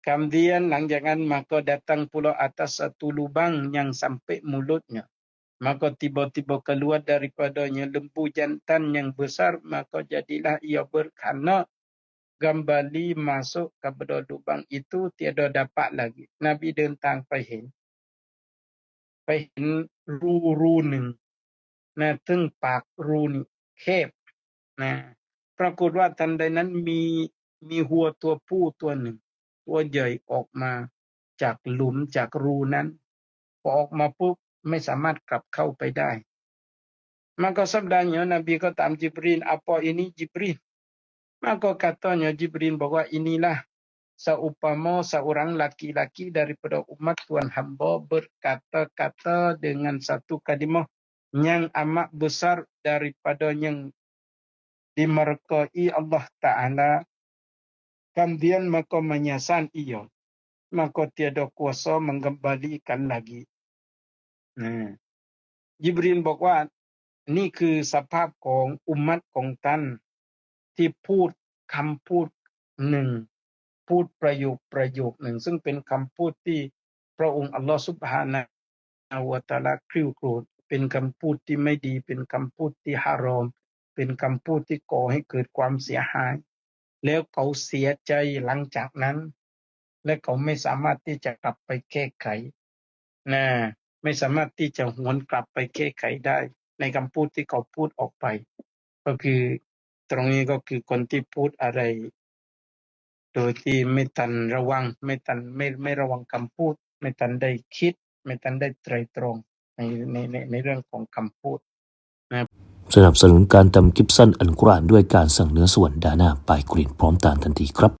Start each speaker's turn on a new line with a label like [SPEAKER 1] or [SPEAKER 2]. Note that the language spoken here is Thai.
[SPEAKER 1] Kemudian jangan maka datang pula atas satu lubang yang sampai mulutnya. Maka tiba-tiba keluar daripadanya lembu jantan yang besar. Maka jadilah ia berkana kembali masuk kepada lubang itu tiada dapat lagi. Nabi tentang pahin. Pahin ru-ru ni. Nah, teng pak ru ni. Kep. Nah, ปรากฏว่าทันใดนั้นมีมีหัวตัวผู้ตัวหนึ่ง ตัวใหญ่ออกมาจากหลุมจากรูนั้นพอออกมาปุ๊บไม่สามารถกลับเข้าไปได้ maka sabdanya Nabi kata Jibril apa ini Jibril maka katanya Jibril bahwa inilah seumpama seorang laki-laki daripada umat Tuhan hamba berkata-kata dengan satu kalimah yang amat besar daripada yang dimerkai Allah Ta'ala kemudian maka menyasan ia maka tiada kuasa mengembalikan lagi นะยิบรีนบอกว่า นี่คือสภาพของอุมมัตของท่านที่พูดคำพูดหนึ่ง พูดประโยคประโยคหนึ่ง ซึ่งเป็นคำพูดที่พระองค์อัลลอฮฺสุบฮานะฮูวะตะอาลาคริวโกรธเป็นคำพูดที่ไม่ดี เป็นคำพูดที่ฮารอม เป็นคำพูดที่ก่อให้เกิดความเสียหาย แล้วเขาเสียใจหลังจากนั้น และเขาไม่สามารถที่จะกลับไปแก้ไขนะไม่สามารถที่จะหวนกลับไปแก้ไขได้ ในคำพูดที่เขาพูดออกไป ก็คือตรงนี้ก็คือคนที่พูดอะไร โดยที่ไม่ทันระวัง ไม่ทันไม่ไม่ระวังคำพูด ไม่ทันได้คิด ไม่ทันได้ไตรตรองในในในในเรื่องของคำพูดนะ
[SPEAKER 2] สนับสนุนการทำคลิปสั้นอันกรานด้วยการสั่งเนื้อส่วนดาน่าปลายกรีนพร้อมตานทันทีครับ